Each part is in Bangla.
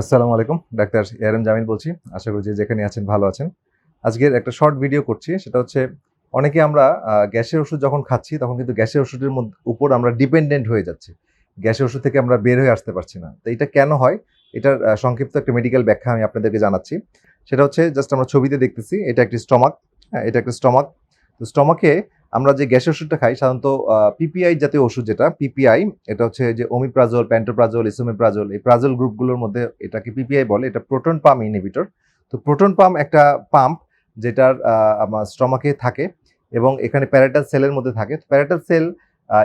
আসসালামু আলাইকুম, ডাক্তার এআরএম জামিল বলছি। আশা করি যে যেখানে আছেন ভালো আছেন। আজকের একটা শর্ট ভিডিও করছি, সেটা হচ্ছে অনেকে আমরা গ্যাসের ওষুধ যখন খাচ্ছি, তখন কিন্তু গ্যাসের ওষুধের উপর আমরা ডিপেন্ডেন্ট হয়ে যাচ্ছি। গ্যাসের ওষুধ থেকে আমরা বের হয়ে আসতে পারছি না। তো এটা কেন হয়? এটার সংক্ষিপ্ত একটা মেডিকেল ব্যাখ্যা আমি আপনাদেরকে জানাচ্ছি। সেটা হচ্ছে জাস্ট আমরা ছবিতে দেখতেছি, এটা একটি স্টমাক হ্যাঁ এটা একটা স্টমাক তো স্টমাকে আমরা যে গ্যাসের ওষুধটা খাই, সাধারণত পিপিআই জাতীয় ওষুধ যেটা পিপিআই এটা হচ্ছে যে ওমিপ্রাজল প্যান্টোপ্রাজল ইসোমিপ্রাজল এই প্রাজল গ্রুপগুলোর মধ্যে এটাকে পিপিআই বলে, এটা প্রোটন পাম্প ইনহিবিটর তো প্রোটন পাম্প একটা পাম্প যেটার আমার স্টমাকে থাকে এবং এখানে প্যারাটাল সেলের মধ্যে থাকে। প্যারাটাল সেল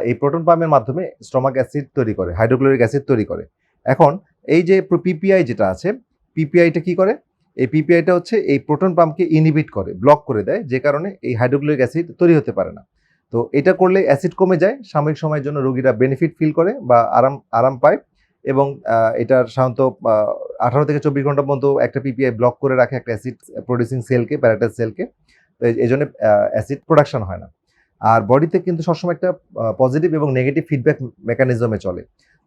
এই প্রোটন পাম্পের মাধ্যমে স্টমাক অ্যাসিড তৈরি করে হাইড্রোক্লোরিক অ্যাসিড তৈরি করে। এখন, এই যে পিপিআই যেটা আছে পিপিআইটা কি করে? এই পিপিআইটা হচ্ছে এই প্রোটন পাম্পকে ইনহিবিট করে ব্লক করে দেয়, যে কারণে এই হাইড্রোক্লোরিক অ্যাসিড তৈরি হতে পারে না। তো এটা করলে অ্যাসিড কমে যায়, সাময়িক সময়ের জন্য রোগীরা বেনিফিট ফিল করে বা আরাম আরাম পায় এবং এটার সাধারণত আঠারো থেকে চব্বিশ ঘণ্টা পর্যন্ত একটা পিপিআই ব্লক করে রাখে একটা অ্যাসিড প্রডিউসিং সেলকে প্যারাটাল সেলকে তো এই জন্য অ্যাসিড প্রোডাকশন হয় না। আর বডিতে কিন্তু সবসময় একটা পজিটিভ এবং নেগেটিভ ফিডব্যাক মেকানিজমে চলে।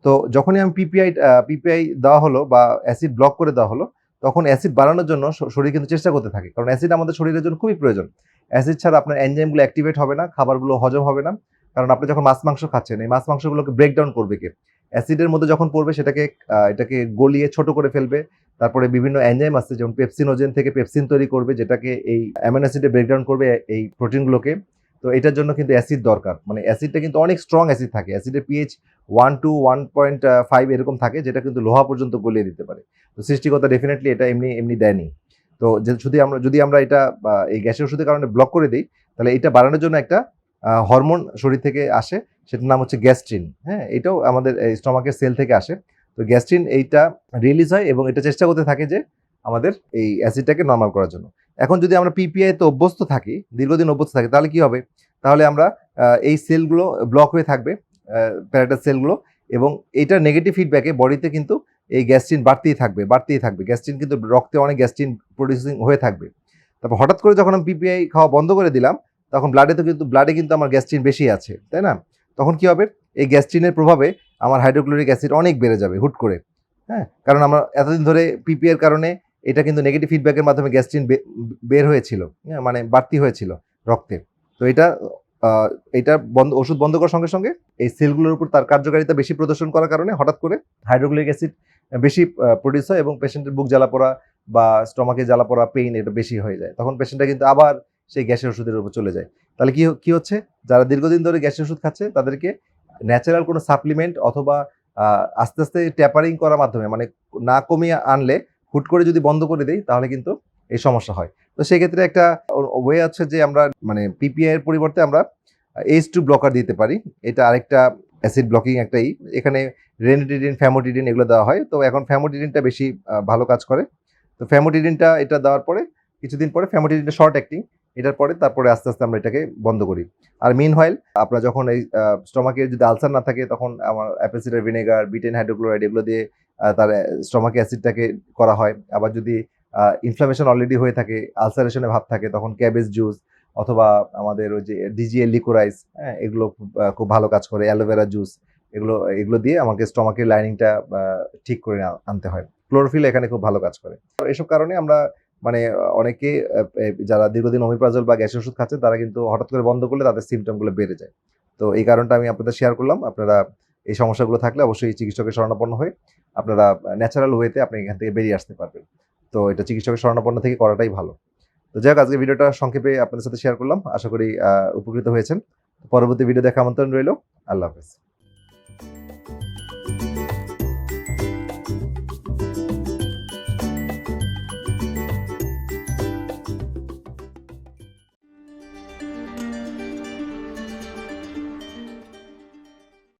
তো যখনই আমি পিপিআই পিপিআই দেওয়া হলো বা অ্যাসিড ব্লক করে দেওয়া হলো তখন অ্যাসিড বাড়ানোর জন্য শরীর কিন্তু চেষ্টা করতে থাকে। কারণ অ্যাসিড আমাদের শরীরের জন্য খুবই প্রয়োজন। অ্যাসিড ছাড়া আপনার এনজাইমগুলো অ্যাক্টিভেট হবে না, খাবারগুলো হজম হবে না। কারণ আপনি যখন মাছ মাংস খাচ্ছেন, এই মাছ মাংসগুলোকে ব্রেকডাউন করবে কে? অ্যাসিডের মধ্যে যখন পড়বে, সেটাকে এটাকে গলিয়ে ছোট করে ফেলবে। তারপরে বিভিন্ন এনজাইম আছে, যেমন পেপসিনোজেন থেকে পেপসিন তৈরি করবে, যেটাকে এই অ্যামিনো অ্যাসিডে ব্রেকডাউন করবে এই প্রোটিনগুলোকে তো এটার জন্য কিন্তু অ্যাসিড দরকার। মানে অ্যাসিডটা কিন্তু অনেক স্ট্রং অ্যাসিড থাকে। অ্যাসিডের pH one two one point five এরকম থাকে, যেটা কিন্তু লোহা পর্যন্ত গলিয়ে দিতে পারে। তো সৃষ্টিকতা ডেফিনেটলি এটা এমনি এমনি দেয়নি। তো যদি আমরা যদি আমরা এটা এই গ্যাসের ওষুধের কারণে ব্লক করে দিই, তাহলে এটা বাড়ানোর জন্য একটা হরমোন শরীর থেকে আসে, সেটার নাম হচ্ছে গ্যাস্ট্রিন হ্যাঁ এটাও আমাদের স্টমাকের সেল থেকে আসে। তো গ্যাস্ট্রিন এইটা রিলিজ হয় এবং এটা চেষ্টা করতে থাকে যে আমাদের এই অ্যাসিডটাকে নর্মাল করার জন্য। এখন যদি আমরা পিপিআই তো অভ্যস্ত থাকি, দীর্ঘদিন অভ্যস্ত থাকি, তাহলে কি হবে? তাহলে আমরা এই সেলগুলো ব্লক হয়ে থাকবে প্যারাটাল সেলগুলো এবং এইটার নেগেটিভ ফিডব্যাকে বডিতে কিন্তু এই গ্যাস্ট্রিন বাড়তেই থাকবে বাড়তেই থাকবে। গ্যাস্ট্রিন কিন্তু রক্তে অনেক গ্যাস্ট্রিন প্রডিউসিং হয়ে থাকবে। তারপর হঠাৎ করে যখন আমি পিপিআই খাওয়া বন্ধ করে দিলাম, তখন ব্লাডে তো কিন্তু ব্লাডে কিন্তু আমার গ্যাস্ট্রিন বেশি আছে, তাই না? তখন কি হবে? এই গ্যাস্ট্রিনের প্রভাবে আমার হাইড্রোক্লোরিক অ্যাসিড অনেক বেড়ে যাবে, হুট করে হ্যাঁ? কারণ আমরা এতদিন ধরে পিপিআই এর কারণে এটা কিন্তু নেগেটিভ ফিডব্যাকের মাধ্যমে গ্যাস্ট্রিন বের হয়েছিল হ্যাঁ, মানে বাড়তি হয়েছিল রক্তে। তো এটা এটা বন্ধ ওষুধ বন্ধ করার সঙ্গে সঙ্গে এই সেলগুলোর উপর তার কার্যকারিতা বেশি প্রদর্শন করার কারণে হঠাৎ করে হাইড্রোক্লোরিক অ্যাসিড বেশি প্রডিউস হয় এবং পেশেন্টের বুক জ্বালা পড়া বা স্টমাকে জ্বালা পড়া পেইন এটা বেশি হয়ে যায়। তখন পেশেন্টটা কিন্তু আবার সেই গ্যাসের ওষুধের উপর চলে যায়। তাহলে কি কি হচ্ছে? যারা দীর্ঘদিন ধরে গ্যাসের ওষুধ খাচ্ছে তাদেরকে ন্যাচারাল কোনো সাপ্লিমেন্ট অথবা আস্তে আস্তে ট্যাপারিং করার মাধ্যমে মানে না কমিয়ে আনলে হুট করে যদি বন্ধ করে দেই, তাহলে কিন্তু এই সমস্যা হয়। তো সেক্ষেত্রে একটা ওয়ে আছে যে আমরা মানে পিপিআই এর পরিবর্তে আমরা এইচ টু ব্লকার দিতে পারি। এটা আরেকটা অ্যাসিড ব্লকিং একটাই। এখানে রেনিটিডিন ফ্যামোটিডিন এগুলো দেওয়া হয়। তো এখন ফ্যামোটিডিনটা বেশি ভালো কাজ করে। তো ফ্যামোটিডিনটা এটা দেওয়ার পরে, কিছুদিন পরে ফ্যামোটিডিনটা শর্ট অ্যাক্টিং এটার পরে তারপরে আস্তে আস্তে আমরা এটাকে বন্ধ করি। আর মিন হোয়াইল আপনার যখন এই স্টমাকে যদি আলসার না থাকে, তখন আমার apple cider vinegar betaine hydrochloride এগুলো দিয়ে তার স্টমাকে অ্যাসিডটাকে করা হয়। আবার যদি ইনফ্লামেশন অলরেডি হয়ে থাকে আলসারেশনের ভাব থাকে তখন ক্যাবেজ জুস অথবা আমাদের ওই যে ডিজিএল লিকোরাইস হ্যাঁ এগুলো খুব, ভালো কাজ করে। অ্যালোভেরা জুস এগুলো এগুলো দিয়ে আমাকে স্টমাকের লাইনিংটা ঠিক করে আনতে হয়। ক্লোরোফিল এখানে খুব ভালো কাজ করে। এসব কারণে আমরা মানে অনেকে যারা দীর্ঘদিন অমিপ্রাজল বা গ্যাসের ওষুধ খাচ্ছে তারা কিন্তু হঠাৎ করে বন্ধ করলে তাদের সিমটমগুলো বেড়ে যায়। তো এই কারণটা আমি আপনাদের শেয়ার করলাম। আপনারা এই সমস্যাগুলো থাকলে অবশ্যই চিকিৎসকের শরণাপন্ন হয়ে আপনারা ন্যাচারাল ওয়েতে আপনি এখান থেকে বেরিয়ে আসতে পারবেন। তো এটা চিকিৎসকের শরণাপন্ন থেকে করাটাই ভালো। তো যাই হোক, আজকে ভিডিওটা সংক্ষেপে আপনাদের সাথে শেয়ার করলাম। আশা করি উপকৃত হয়েছেন। পরবর্তী ভিডিও দেখা আমন্ত্রণ রইল। আল্লাহ হাফেজ।